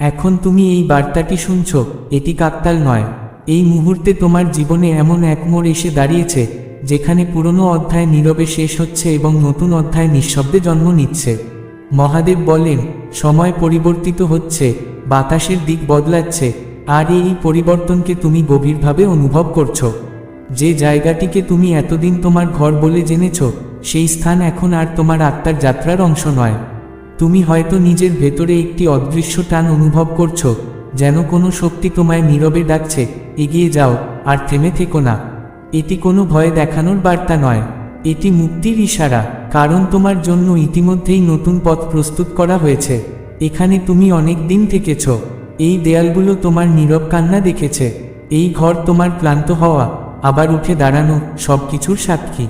এখন তুমি এই বার্তাটি শুনছ, এটি কাকতাল নয়। এই মুহূর্তে তোমার জীবনে এমন এক মোড় এসে দাঁড়িয়েছে, যেখানে পুরনো অধ্যায় নীরবে শেষ হচ্ছে এবং নতুন অধ্যায় নিঃশব্দে জন্ম নিচ্ছে। মহাদেব বলেন, সময় পরিবর্তিত হচ্ছে, বাতাসের দিক বদলাচ্ছে, আর এই পরিবর্তনকে তুমি গভীরভাবে অনুভব করছ। যে জায়গাটিকে তুমি এতদিন তোমার ঘর বলে জেনেছ, সেই স্থান এখন আর তোমার আত্মার যাত্রার অংশ নয়। তুমি হয়তো নিজের ভেতরে একটি অদৃশ্য টান অনুভব করছ, যেন কোনো শক্তি তোমায় নীরবে ডাকছে, এগিয়ে যাও, আর থেমে থেকো না। এটি কোনো ভয় দেখানোর বার্তা নয়। এটি মুক্তির ইশারা, কারণ তোমার জন্য ইতিমধ্যেই নতুন পথ প্রস্তুত করা হয়েছে। এখানে তুমি অনেক দিন থেকেছ। এই দেয়ালগুলো তোমার নীরব কান্না দেখেছে। এই ঘর তোমার ক্লান্ত হওয়া, আবার উঠে দাঁড়ানো সব কিছুর সাক্ষী।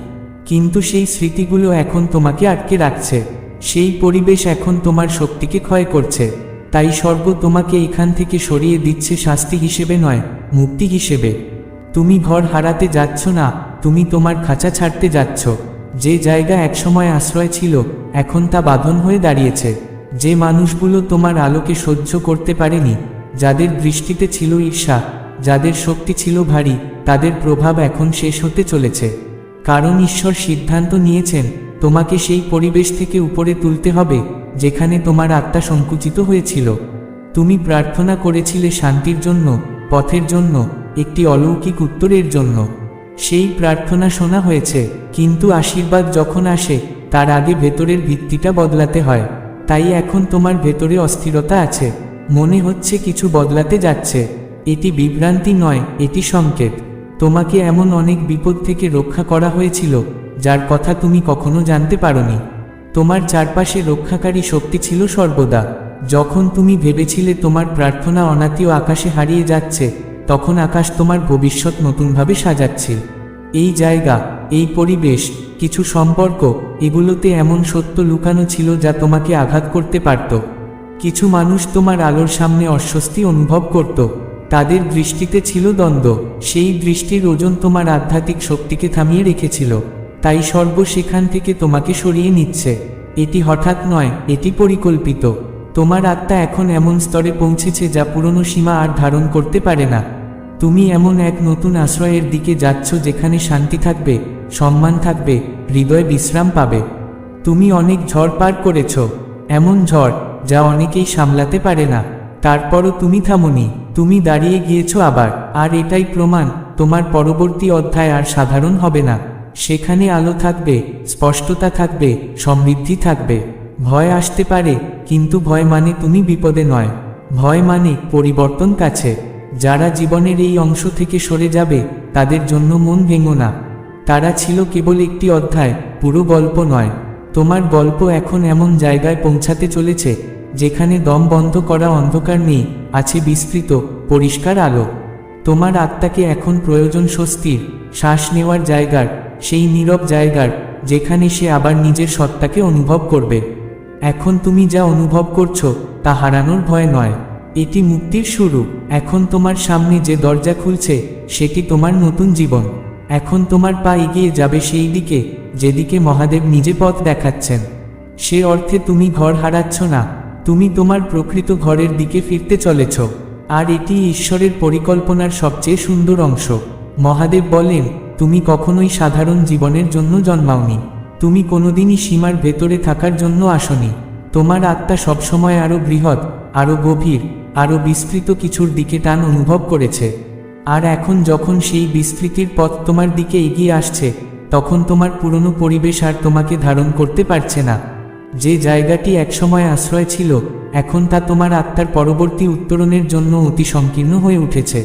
কিন্তু সেই স্মৃতিগুলো এখন তোমাকে আটকে রাখছে। সেই পরিবেশ এখন তোমার শক্তিকে ক্ষয় করছে। তাই স্বর্গ তোমাকে এখান থেকে সরিয়ে দিচ্ছে শাস্তি হিসেবে নয়, মুক্তি হিসেবে। তুমি ঘর হারাতে যাচ্ছ না, তুমি তোমার খাঁচা ছাড়তে যাচ্ছ। যে জায়গা একসময় আশ্রয় ছিল, এখন তা বাঁধন হয়ে দাঁড়িয়েছে। যে মানুষগুলো তোমার আলোকে সহ্য করতে পারেনি, যাদের দৃষ্টিতে ছিল ঈর্ষা, যাদের শক্তি ছিল ভারী, তাদের প্রভাব এখন শেষ হতে চলেছে। কারণ ঈশ্বর সিদ্ধান্ত নিয়েছেন তোমাকে সেই পরিবেশ থেকে উপরে তুলতে হবে, যেখানে তোমার আত্মা সংকুচিত হয়েছিল। তুমি প্রার্থনা করেছিলে শান্তির জন্য, পথের জন্য, একটি অলৌকিক উত্তরের জন্য। সেই প্রার্থনা শোনা হয়েছে, কিন্তু আশীর্বাদ যখন আসে, তার আগে ভেতরের ভিত্তিটা বদলাতে হয়। তাই এখন তোমার ভেতরে অস্থিরতা আছে, মনে হচ্ছে কিছু বদলাতে যাচ্ছে। এটি বিভ্রান্তি নয়, এটি সংকেত। তোমাকে এমন অনেক বিপদ থেকে রক্ষা করা হয়েছিল যার কথা তুমি কখনো জানতে পারোনি। তোমার চারপাশে রক্ষাকারী শক্তি ছিল সর্বদা। যখন তুমি ভেবেছিলে তোমার প্রার্থনা অনাতীয় আকাশে হারিয়ে যাচ্ছে, তখন আকাশ তোমার ভবিষ্যৎ নতুনভাবে সাজাচ্ছিল এই জায়গা, এই পরিবেশ, কিছু সম্পর্ক, এগুলোতে এমন সত্য লুকানো ছিল যা তোমাকে আঘাত করতে পারত। কিছু মানুষ তোমার আলোর সামনে অস্বস্তি অনুভব করত। তাদের দৃষ্টিতে ছিল দ্বন্দ্ব, সেই দৃষ্টির ওজন তোমার আধ্যাত্মিক শক্তিকে থামিয়ে রেখেছিল। তাই সর্ব সেখান থেকে তোমাকে সরিয়ে নিচ্ছে। এটি হঠাৎ নয়, এটি পরিকল্পিত। তোমার আত্মা এখন এমন স্তরে পৌঁছেছে যা পুরনো সীমা আর ধারণ করতে পারে না। তুমি এমন এক নতুন আশ্রয়ের দিকে যাচ্ছ যেখানে শান্তি থাকবে, সম্মান থাকবে, হৃদয় বিশ্রাম পাবে। তুমি অনেক ঝড় পার করেছ, এমন ঝড় যা অনেকেই সামলাতে পারে না। তারপরও তুমি থামনি, তুমি দাঁড়িয়ে গিয়েছ আবার। আর এটাই প্রমাণ, তোমার পরবর্তী অধ্যায় আর সাধারণ হবে না। সেখানে আলো থাকবে, স্পষ্টতা থাকবে, সমৃদ্ধি থাকবে। ভয় আসতে পারে, কিন্তু ভয় মানে তুমি বিপদে নয়। ভয় মানে পরিবর্তন কাছে। যারা জীবনের এই অংশ থেকে সরে যাবে, তাদের জন্য মন ভেঙো না। তারা ছিল কেবল একটি অধ্যায়, পুরো গল্প নয়। তোমার গল্প এখন এমন জায়গায় পৌঁছাতে চলেছে, যেখানে দম বন্ধ করা অন্ধকার নেই, আছে বিস্তৃত, পরিষ্কার আলো। তোমার আত্মাকে এখন প্রয়োজন স্বস্তির, শ্বাস নেওয়ার জায়গার সেই নীরব জায়গার যেখানে সে আবার নিজের সত্তাকে অনুভব করবে। এখন তুমি যা অনুভব করছ, তা হারানোর ভয় নয়। এটি মুক্তির শুরু। এখন তোমার সামনে যে দরজা খুলছে, সেটি তোমার নতুন জীবন। এখন তোমার পা এগিয়ে যাবে সেই দিকে, যেদিকে মহাদেব নিজে পথ দেখাচ্ছেন। সে অর্থে তুমি ঘর হারাচ্ছ না, তুমি তোমার প্রকৃত ঘরের দিকে ফিরতে চলেছ। আর এটি ঈশ্বরের পরিকল্পনার সবচেয়ে সুন্দর অংশ। মহাদেব বলেন তুমি কখনোই সাধারণ জীবনের জন্য জন্মাওনি। তুমি কোনোদিনই সীমার ভেতরে থাকার জন্য আসনি। তোমার আত্মা সবসময় আরও বৃহৎ আরও গভীর আরও বিস্তৃত কিছুর দিকে টান অনুভব করেছে। আর এখন যখন সেই বিস্তৃতির পথ তোমার দিকে এগিয়ে আসছে, তখন তোমার পুরনো পরিবেশ আর তোমাকে ধারণ করতে পারছে না। যে জায়গাটি একসময় আশ্রয় ছিল, এখন তা তোমার আত্মার পরবর্তী উত্তরণের জন্য অতি সংকীর্ণ হয়ে উঠেছে।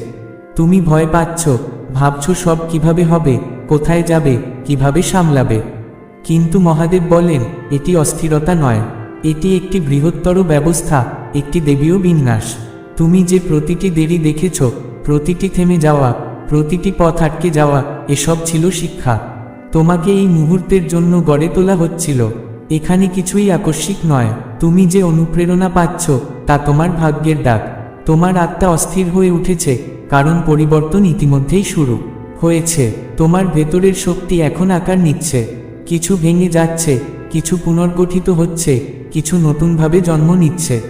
তুমি ভয় পাচ্ছ ভাবছ সব কীভাবে হবে, কোথায় যাবে, কীভাবে সামলাবে? কিন্তু মহাদেব বলেন, এটি অস্থিরতা নয়। এটি একটি বৃহত্তর ব্যবস্থা, একটি দেবীয় বিন্যাস। তুমি যে প্রতিটি দেরি দেখেছ, প্রতিটি থেমে যাওয়া, প্রতিটি পথ আটকে যাওয়া, এসব ছিল শিক্ষা। তোমাকে এই মুহূর্তের জন্য গড়ে তোলা হচ্ছিল। এখানে কিছুই আকস্মিক নয়। তুমি যে অনুপ্রেরণা পাচ্ছ, তা তোমার ভাগ্যের ডাক। তোমার আত্মা অস্থির হয়ে উঠেছে, কারণ পরিবর্তন ইতিমধ্যেই শুরু হয়েছে। তোমার ভেতরের শক্তি এখন আকার নিচ্ছে। কিছু ভেঙে যাচ্ছে, কিছু পুনর্গঠিত হচ্ছে, কিছু নতুনভাবে জন্ম নিচ্ছে।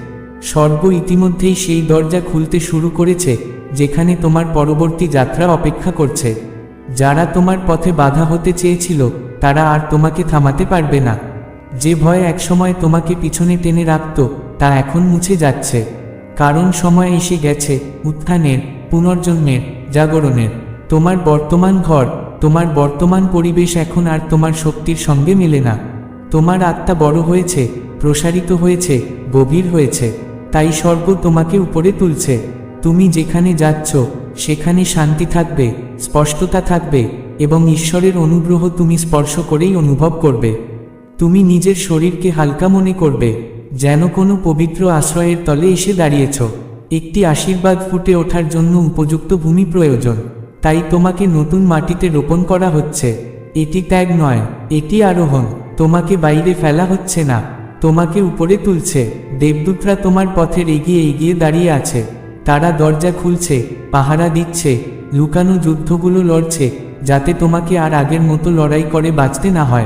স্বর্গ ইতিমধ্যেই সেই দরজা খুলতে শুরু করেছে, যেখানে তোমার পরবর্তী যাত্রা অপেক্ষা করছে। যারা তোমার পথে বাধা হতে চেয়েছিল, তারা আর তোমাকে থামাতে পারবে না। যে ভয় একসময় তোমাকে পিছনে টেনে রাখত, তা এখন মুছে যাচ্ছে। কারণ সময় এসে গেছে, উত্থানের, পুনর্জন্মের, জাগরণের। তোমার বর্তমান ঘর, তোমার বর্তমান পরিবেশ এখন আর তোমার শক্তির সঙ্গে মেলে না। তোমার আত্মা বড় হয়েছে, প্রসারিত হয়েছে, গভীর হয়েছে। তাই স্বর্গ তোমাকে উপরে তুলছে। তুমি যেখানে যাচ্ছ, সেখানে শান্তি থাকবে, স্পষ্টতা থাকবে এবং ঈশ্বরের অনুগ্রহ তুমি স্পর্শ করেই অনুভব করবে। তুমি নিজের শরীরকে হালকা মনে করবে। যেন কোনো পবিত্র আশ্রয়ের তলে এসে দাঁড়িয়েছ। একটি আশীর্বাদ ফুটে ওঠার জন্য উপযুক্ত ভূমি প্রয়োজন। তাই তোমাকে নতুন মাটিতে রোপণ করা হচ্ছে। এটি ত্যাগ নয়, এটি আরোহণ। তোমাকে বাইরে ফেলা হচ্ছে না। তোমাকে উপরে তুলছে। দেবদূতরা তোমার পথের এগিয়ে এগিয়ে দাঁড়িয়ে আছে। তারা দরজা খুলছে, পাহারা দিচ্ছে, লুকানো যুদ্ধগুলো লড়ছে, যাতে তোমাকে আর আগের মতো লড়াই করে বাঁচতে না হয়।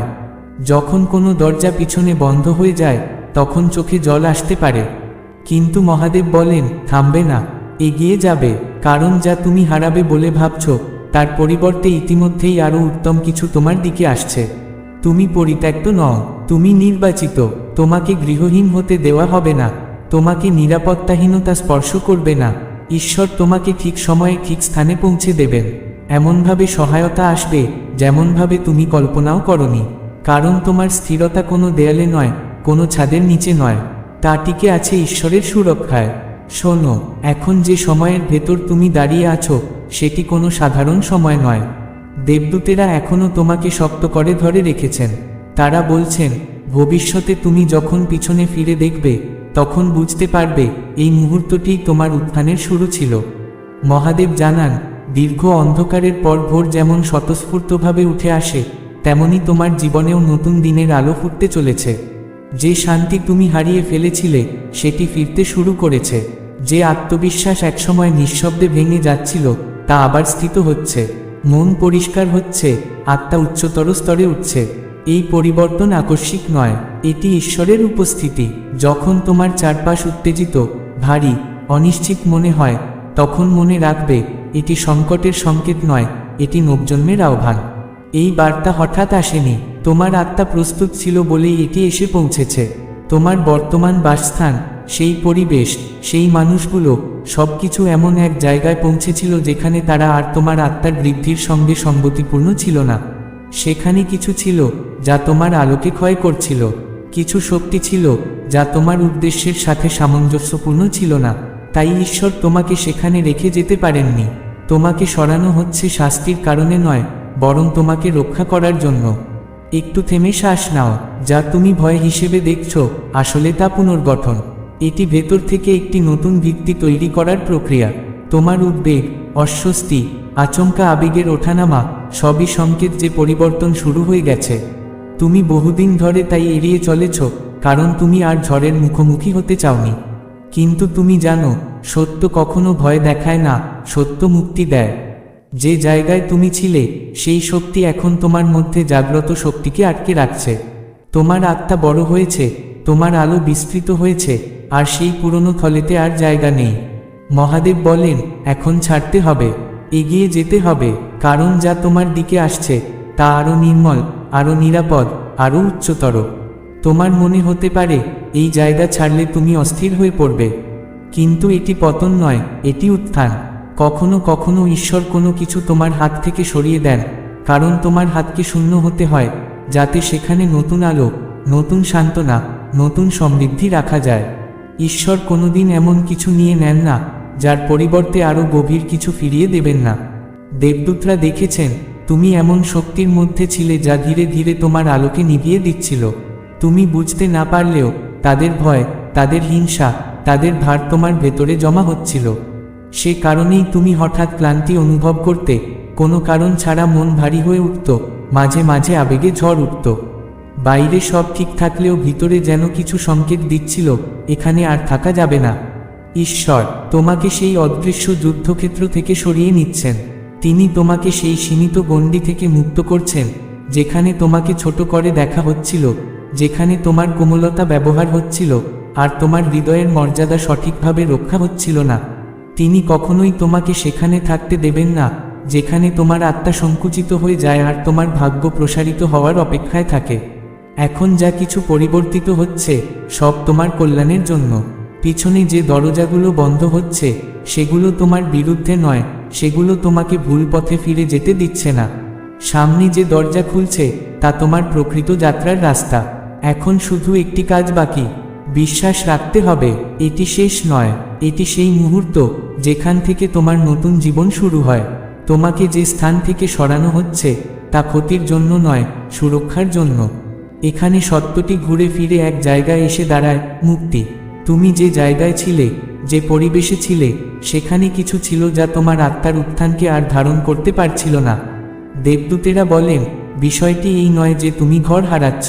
যখন কোনো দরজা পিছনে বন্ধ হয়ে যায় তখন চোখে জল আসতে পারে। কিন্তু মহাদেব বলেন, থামবে না, এগিয়ে যাবে, কারণ যা তুমি হারাবে বলে ভাবছ, তার পরিবর্তে ইতিমধ্যেই আরও উত্তম কিছু তোমার দিকে আসছে। তুমি পরিত্যক্ত নও, তুমি নির্বাচিত, তোমাকে গৃহহীন হতে দেওয়া হবে না, তোমাকে নিরাপত্তাহীনতা স্পর্শ করবে না, ঈশ্বর তোমাকে ঠিক সময়ে ঠিক স্থানে পৌঁছে দেবেন। এমনভাবে সহায়তা আসবে, যেমনভাবে তুমি কল্পনাও করনি, কারণ তোমার স্থিরতা কোনো দেয়ালে নয় কোনো ছাদের নিচে নয়, তা টিকে আছে ঈশ্বরের সুরক্ষায়। শোনো, এখন যে সময়ের ভেতর তুমি দাঁড়িয়ে আছো, সেটি কোনো সাধারণ সময় নয়। দেবদূতেরা এখনও তোমাকে শক্ত করে ধরে রেখেছেন। তারা বলছেন, ভবিষ্যতে তুমি যখন পিছনে ফিরে দেখবে, তখন বুঝতে পারবে, এই মুহূর্তটি তোমার উত্থানের শুরু ছিল। মহাদেব জানান, দীর্ঘ অন্ধকারের পর ভোর যেমন স্বতঃস্ফূর্তভাবে উঠে আসে, তেমনি তোমার জীবনেও নতুন দিনের আলো ফুটতে চলেছে। যে শান্তি তুমি হারিয়ে ফেলেছিলে, সেটি ফিরতে শুরু করেছে। যে আত্মবিশ্বাস একসময় নিঃশব্দে ভেঙে যাচ্ছিল, তা আবার স্থিত হচ্ছে। মন পরিষ্কার হচ্ছে, আত্মা উচ্চতর স্তরে উঠছে। এই পরিবর্তন আকস্মিক নয়, এটি ঈশ্বরের উপস্থিতি। যখন তোমার চারপাশ উত্তেজিত, ভারী, অনিশ্চিত মনে হয়, তখন মনে রাখবে, এটি সংকটের সংকেত নয়, এটি নবজন্মের আহ্বান। এই বার্তা হঠাৎ আসেনি। তোমার আত্মা প্রস্তুত ছিল বলেই এটি এসে পৌঁছেছে। তোমার বর্তমান বাসস্থান, সেই পরিবেশ, সেই মানুষগুলো, সবকিছু এমন এক জায়গায় পৌঁছেছিল যেখানে তারা আর তোমার আত্মার বৃদ্ধির সঙ্গে সঙ্গতিপূর্ণ ছিল না। সেখানে কিছু ছিল যা তোমার আলোকে ক্ষয় করছিল। কিছু শক্তি ছিল যা তোমার উদ্দেশ্যের সাথে সামঞ্জস্যপূর্ণ ছিল না। তাই ঈশ্বর তোমাকে সেখানে রেখে যেতে পারেননি। তোমাকে সরানো হচ্ছে শাস্তির কারণে নয় বরং তোমাকে রক্ষা করার জন্য। একটু থেমে শ্বাস নাও, যা তুমি ভয় হিসেবে দেখছ, আসলে তা পুনর্গঠন। এটি ভেতর থেকে একটি নতুন ভিত্তি তৈরি করার প্রক্রিয়া। তোমার উদ্বেগ, অস্বস্তি, আচমকা আবেগের ওঠানামা, সবই সংকেত যে পরিবর্তন শুরু হয়ে গেছে। তুমি বহুদিন ধরে তাই এড়িয়ে চলেছ, কারণ তুমি আর ঝড়ের মুখোমুখি হতে চাওনি। কিন্তু তুমি জানো, সত্য কখনো ভয় দেখায় না, সত্য মুক্তি দেয়। যে জায়গায় তুমি ছিলে, সেই শক্তি এখন তোমার মধ্যে জাগ্রত শক্তিকে আটকে রাখছে। তোমার আত্মা বড় হয়েছে, তোমার আলো বিস্তৃত হয়েছে, আর সেই পুরনো থলেতে আর জায়গা নেই। মহাদেব বলেন, এখন ছাড়তে হবে, এগিয়ে যেতে হবে, কারণ যা তোমার দিকে আসছে, তা আরও নির্মল আরও নিরাপদ আরও উচ্চতর। তোমার মনে হতে পারে, এই জায়গা ছাড়লে তুমি অস্থির হয়ে পড়বে। কিন্তু এটি পতন নয়, এটি উত্থান। কখনো কখনো ঈশ্বর কোনো কিছু তোমার হাত থেকে সরিয়ে দেন, কারণ তোমার হাতকে শূন্য হতে হয়, যাতে সেখানে নতুন আলো, নতুন সান্ত্বনা, নতুন সমৃদ্ধি রাখা যায়। ঈশ্বর কোনোদিন এমন কিছু নিয়ে নেন না, যার পরিবর্তে আরও গভীর কিছু ফিরিয়ে দেবেন না। দেবদূতরা দেখেছেন, তুমি এমন শক্তির মধ্যে ছিলে যা ধীরে ধীরে তোমার আলোকে নিভিয়ে দিচ্ছিল। তুমি বুঝতে না পারলেও, তাদের ভয়, তাদের হিংসা, তাদের ভার তোমার ভেতরে জমা হচ্ছিল। সে কারণেই তুমি হঠাৎ ক্লান্তি অনুভব করতে, কোনো কারণ ছাড়া মন ভারী হয়ে উঠত, মাঝে মাঝে আবেগে ঝড় উঠত। বাইরে সব ঠিক থাকলেও ভিতরে যেন কিছু সংকেত দিচ্ছিল, এখানে আর থাকা যাবে না। ঈশ্বর, তোমাকে সেই অদৃশ্য যুদ্ধক্ষেত্র থেকে সরিয়ে নিচ্ছেন। তিনি তোমাকে সেই সীমিত গণ্ডি থেকে মুক্ত করছেন, যেখানে তোমাকে ছোট করে দেখা হচ্ছিল, যেখানে তোমার কোমলতা ব্যবহার হচ্ছিল, আর তোমার হৃদয়ের মর্যাদা সঠিকভাবে রক্ষা হচ্ছিল না। তিনি কখনোই তোমাকে সেখানে থাকতে দেবেন না, যেখানে তোমার আত্মা সংকুচিত হয়ে যায় আর তোমার ভাগ্য প্রসারিত হওয়ার অপেক্ষায় থাকে। এখন যা কিছু পরিবর্তিত হচ্ছে, সব তোমার কল্যাণের জন্য। পিছনে যে দরজাগুলো বন্ধ হচ্ছে, সেগুলো তোমার বিরুদ্ধে নয়, সেগুলো তোমাকে ভুল পথে ফিরে যেতে দিচ্ছে না। সামনে যে দরজা খুলছে, তা তোমার প্রকৃত যাত্রার রাস্তা। এখন শুধু একটি কাজ বাকি। বিশ্বাস রাখতে হবে, এটি শেষ নয়, এটি সেই মুহূর্ত, যেখান থেকে তোমার নতুন জীবন শুরু হয়। তোমাকে যে স্থান থেকে সরানো হচ্ছে, তা ক্ষতির জন্য নয়, সুরক্ষার জন্য। এখানে সত্যটি ঘুরে ফিরে এক জায়গায় এসে দাঁড়ায়, মুক্তি। তুমি যে জায়গায় ছিলে, যে পরিবেশে ছিলে, সেখানে কিছু ছিল যা তোমার আত্মার উত্থানকে আর ধারণ করতে পারছিল না। দেবদূতেরা বলেন, বিষয়টি এই নয় যে তুমি ঘর হারাচ্ছ।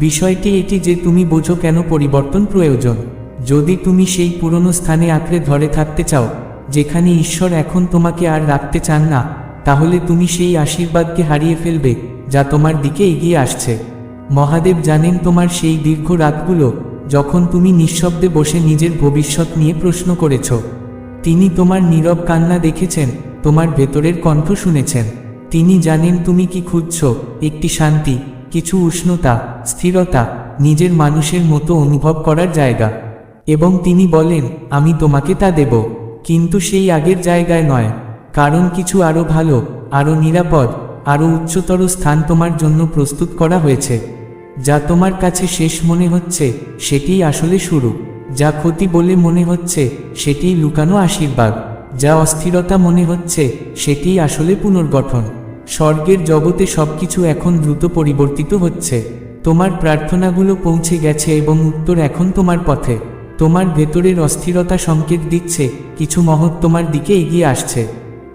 বিষয়টি এটি যে তুমি বোঝো কেন পরিবর্তন প্রয়োজন। যদি তুমি সেই পুরনো স্থানে আঁকড়ে ধরে থাকতে চাও, যেখানে ঈশ্বর এখন তোমাকে আর রাখতে চান না, তাহলে তুমি সেই আশীর্বাদকে হারিয়ে ফেলবে, যা তোমার দিকে এগিয়ে আসছে। মহাদেব জানেন তোমার সেই দীর্ঘ রাতগুলো, যখন তুমি নিঃশব্দে বসে নিজের ভবিষ্যৎ নিয়ে প্রশ্ন করেছ। তিনি তোমার নীরব কান্না দেখেছেন, তোমার ভেতরের কণ্ঠ শুনেছেন। তিনি জানেন তুমি কি খুঁজছ, একটি শান্তি কিছু উষ্ণতা, স্থিরতা নিজের মানুষের মতো অনুভব করার জায়গা। এবং তিনি বলেন, আমি তোমাকে তা দেব। কিন্তু সেই আগের জায়গায় নয়। কারণ কিছু আরও ভালো আরও নিরাপদ আরও উচ্চতর স্থান তোমার জন্য প্রস্তুত করা হয়েছে। যা তোমার কাছে শেষ মনে হচ্ছে, সেটিই আসলে শুরু। যা ক্ষতি বলে মনে হচ্ছে, সেটিই লুকানো আশীর্বাদ। যা অস্থিরতা মনে হচ্ছে, সেটিই আসলে পুনর্গঠন। স্বর্গের জগতে সবকিছু এখন দ্রুত পরিবর্তিত হচ্ছে। তোমার প্রার্থনাগুলো পৌঁছে গেছে এবং উত্তর এখন তোমার পথে। তোমার ভেতরের অস্থিরতা সংকেত দিচ্ছে, কিছু মহৎ তোমার দিকে এগিয়ে আসছে।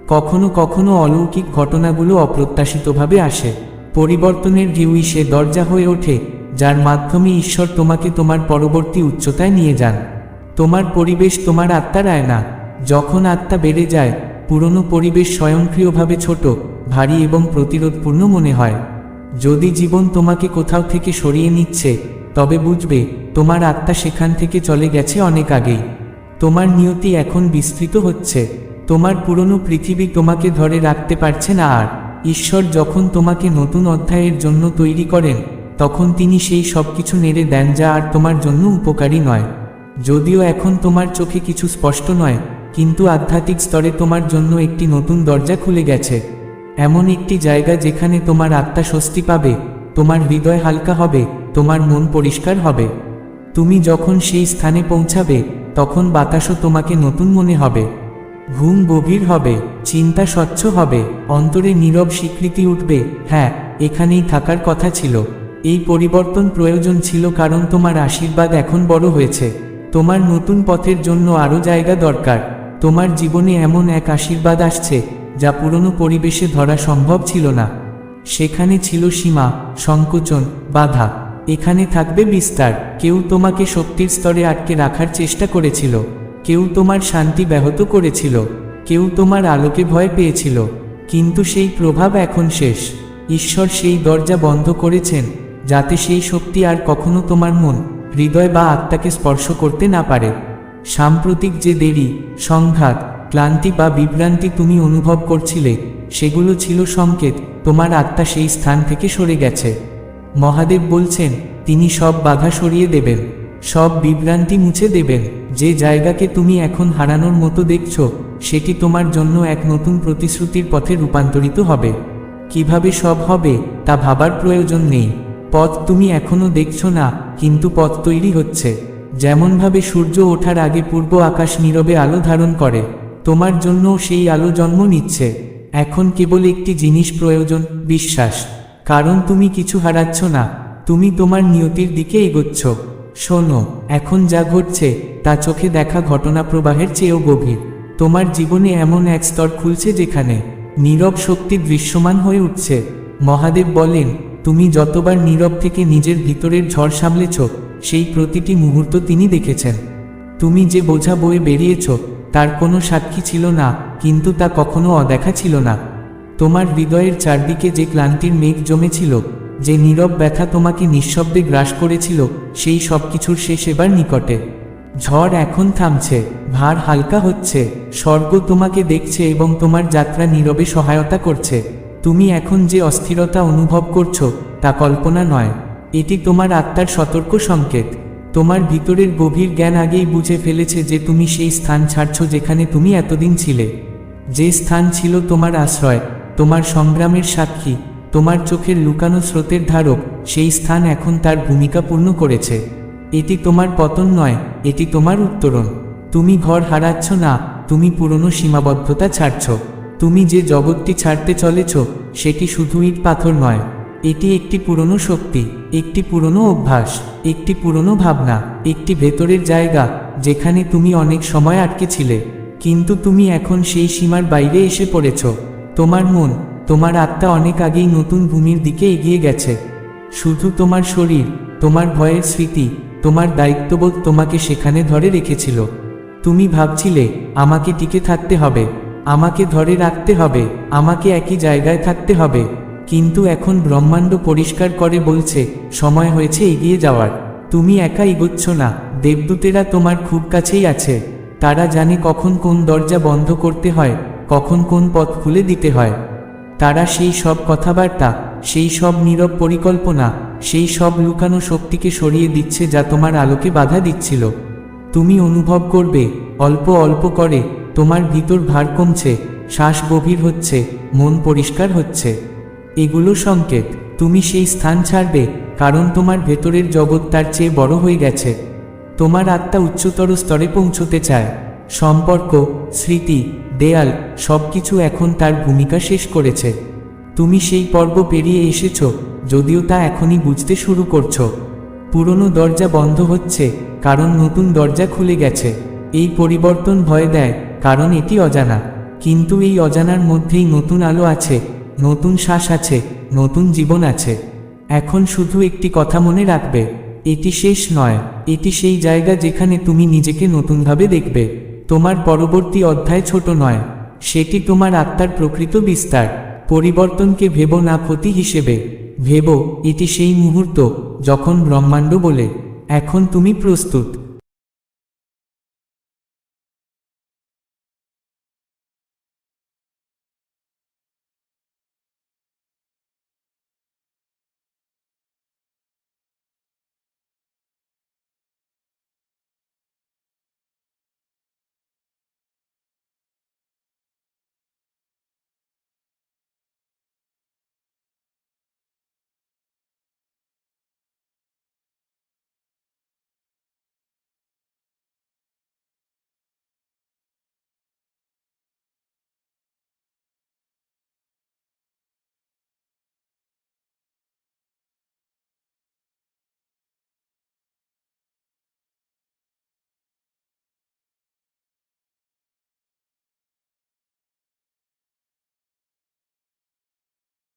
কখনো কখনো অলৌকিক ঘটনাগুলো অপ্রত্যাশিতভাবে আসে। পরিবর্তনের ঢেউই সে দরজা হয়ে ওঠে, যার মাধ্যমে ঈশ্বর তোমাকে তোমার পরবর্তী উচ্চতায় নিয়ে যান। তোমার পরিবেশ তোমার আত্মার আয়না। যখন আত্মা বেড়ে যায়, পুরনো পরিবেশ স্বয়ংক্রিয়ভাবে ছোট। ভারী এবং প্রতিরোধপূর্ণ মনে হয়। যদি জীবন তোমাকে কোথাও থেকে সরিয়ে নিচ্ছে, তবে বুঝবে, তোমার আত্মা সেখান থেকে চলে গেছে অনেক আগেই। তোমার নিয়তি এখন বিস্তৃত হচ্ছে। তোমার পুরনো পৃথিবী তোমাকে ধরে রাখতে পারছে না আর। ঈশ্বর যখন তোমাকে নতুন অধ্যায়ের জন্য তৈরি করেন, তখন তিনি সেই সব কিছু নেড়ে দেন যা আর তোমার জন্য উপকারী নয়। যদিও এখন তোমার চোখে কিছু স্পষ্ট নয়, কিন্তু আধ্যাত্মিক স্তরে তোমার জন্য একটি নতুন দরজা খুলে গেছে। এমন একটি জায়গা যেখানে তোমার আত্মা স্বস্তি পাবে, তোমার হৃদয় হালকা হবে, তোমার মন পরিষ্কার হবে। তুমি যখন সেই স্থানে পৌঁছাবে, তখন বাতাসও তোমাকে নতুন মনে হবে। ঘুম গভীর হবে, চিন্তা স্বচ্ছ হবে, অন্তরে নীরব স্বীকৃতি উঠবে হ্যাঁ এখানেই থাকার কথা ছিল। এই পরিবর্তন প্রয়োজন ছিল কারণ তোমার আশীর্বাদ এখন বড় হয়েছে। তোমার নতুন পথের জন্য আরও জায়গা দরকার। তোমার জীবনে এমন এক আশীর্বাদ আসছে যা পুরনো পরিবেশে ধরা সম্ভব ছিল না। সেখানে ছিল সীমা, সংকোচন, বাধা। এখানে থাকবে বিস্তার। কেউ তোমাকে শক্তির স্তরে আটকে রাখার চেষ্টা করেছিল। কেউ তোমার শান্তি ব্যাহত করেছিল। কেউ তোমার আলোকে ভয় পেয়েছিল। কিন্তু সেই প্রভাব এখন শেষ। ঈশ্বর সেই দরজা বন্ধ করেছেন, যাতে সেই শক্তি আর কখনো তোমার মন, হৃদয় বা আত্মাকে স্পর্শ করতে না পারে। সাম্প্রতিক যে দেরি, সংঘাত ক্লান্তি বা বিভ্রান্তি তুমি অনুভব করছিলে, সেগুলো ছিল সংকেত, তোমার আত্মা সেই স্থান থেকে সরে গেছে। মহাদেব বলছেন, তিনি সব বাধা সরিয়ে দেবেন, সব বিভ্রান্তি মুছে দেবেন, যে জায়গাকে তুমি এখন হারানোর মতো দেখছ, সেটি তোমার জন্য এক নতুন প্রতিশ্রুতির পথে রূপান্তরিত হবে। কীভাবে সব হবে, তা ভাবার প্রয়োজন নেই। পথ তুমি এখনও দেখছ না, কিন্তু পথ তৈরি হচ্ছে। যেমনভাবে সূর্য ওঠার আগে পূর্ব আকাশ নীরবে আলো ধারণ করে। তোমার জন্য সেই আলো জন্ম নিচ্ছে। এখন কেবল একটি জিনিস প্রয়োজন, বিশ্বাস। কারণ তুমি কিছু হারাচ্ছ না। তুমি তোমার নিয়তির দিকে এগোচ্ছ। শোনো, এখন যা ঘটছে, তা চোখে দেখা ঘটনা প্রবাহের চেয়েও গভীর। তোমার জীবনে এমন এক স্তর খুলছে যেখানে নীরব শক্তি দৃশ্যমান হয়ে উঠছে। মহাদেব বলেন, তুমি যতবার নীরব থেকে নিজের ভিতরের ঝড় সামলেছ, সেই প্রতিটি মুহূর্ত তিনি দেখেছেন। তুমি যে বোঝা বয়ে বেরিয়েছ তার কোনো সাক্ষী ছিল না, কিন্তু তা কখনো অদেখা ছিল না। তোমার হৃদয়ের চারদিকে যে ক্লান্তির মেঘ জমেছিল, যে নীরব ব্যথা তোমাকে নিঃশব্দে গ্রাস করেছিল, সেই সব কিছুর শেষ এবার নিকটে। ঝড় এখন থামছে, ভার হালকা হচ্ছে, স্বর্গ তোমাকে দেখছে এবং তোমার যাত্রা নীরবে সহায়তা করছে। তুমি এখন যে অস্থিরতা অনুভব করছ, তা কল্পনা নয়। এটি তোমার আত্মার সতর্ক সংকেত। তোমার ভিতরের গভীর জ্ঞান আগেই বুঝে ফেলেছে যে তুমি সেই স্থান ছাড়ছ যেখানে তুমি এতদিন ছিলে। যে স্থান ছিল তোমার আশ্রয়, তোমার সংগ্রামের সাক্ষী, তোমার চোখের লুকানো স্রোতের ধারক, সেই স্থান এখন তার ভূমিকা পূর্ণ করেছে। এটি তোমার পতন নয়, এটি তোমার উত্তরণ। তুমি ঘর হারাচ্ছ না, তুমি পুরনো সীমাবদ্ধতা ছাড়ছ। তুমি যে জগৎটি ছাড়তে চলেছ, সেটি শুধু ইট পাথর নয়। এটি একটি পুরনো শক্তি, একটি পুরনো অভ্যাস, একটি পুরনো ভাবনা, একটি ভেতরের জায়গা, যেখানে তুমি অনেক সময় আটকে ছিলে। কিন্তু তুমি এখন সেই সীমার বাইরে এসে পড়েছ। তোমার মন, তোমার আত্মা অনেক আগেই নতুন ভূমির দিকে এগিয়ে গেছে। শুধু তোমার শরীর, তোমার ভয়ের স্মৃতি, তোমার দায়িত্ববোধ তোমাকে সেখানে ধরে রেখেছিল। তুমি ভাবছিলে, আমাকে টিকে থাকতে হবে, আমাকে ধরে রাখতে হবে, আমাকে একই জায়গায় থাকতে হবে। কিন্তু এখন ব্রহ্মাণ্ড পরিষ্কার করে বলছে, সময় হয়েছে এগিয়ে যাওয়ার। তুমি একা এগোচ্ছ না, দেবদূতেরা তোমার খুব কাছেই আছে। তারা জানে কখন কোন দরজা বন্ধ করতে হয়, কখন কোন পথ খুলে দিতে হয়। তারা সেই সব কথাবার্তা, সেই সব নীরব পরিকল্পনা, সেই সব লুকানো শক্তিকে সরিয়ে দিচ্ছে যা তোমার আলোকে বাধা দিচ্ছিল। তুমি অনুভব করবে, অল্প অল্প করে, তোমার ভিতর ভার কমছে, শ্বাস গভীর হচ্ছে, মন পরিষ্কার হচ্ছে। এগুলো সংকেত। তুমি সেই স্থান ছাড়বে, কারণ তোমার ভেতরের জগৎ তার চেয়ে বড় হয়ে গেছে। তোমার আত্মা উচ্চতর স্তরে পৌঁছতে চায়। সম্পর্ক, স্মৃতি, দেয়াল সব কিছু এখন তার ভূমিকা শেষ করেছে। তুমি সেই পর্ব পেরিয়ে এসেছ, যদিও তা এখনই বুঝতে শুরু করছ। পুরনো দরজা বন্ধ হচ্ছে, কারণ নতুন দরজা খুলে গেছে। এই পরিবর্তন ভয় দেয়, কারণ এটি অজানা। কিন্তু এই অজানার মধ্যেই নতুন আলো আছে। নতুন শ্বাস আছে, নতুন জীবন আছে। এখন শুধু একটি কথা মনে রাখবে, এটি শেষ নয়, এটি সেই জায়গা যেখানে তুমি নিজেকে নতুনভাবে দেখবে। তোমার পরবর্তী অধ্যায় ছোট নয়, সেটি তোমার আত্মার প্রকৃত বিস্তার। পরিবর্তনকে ভেব না ক্ষতি হিসেবে। ভেব, এটি সেই মুহূর্ত, যখন ব্রহ্মাণ্ড বলে, এখন তুমি প্রস্তুত।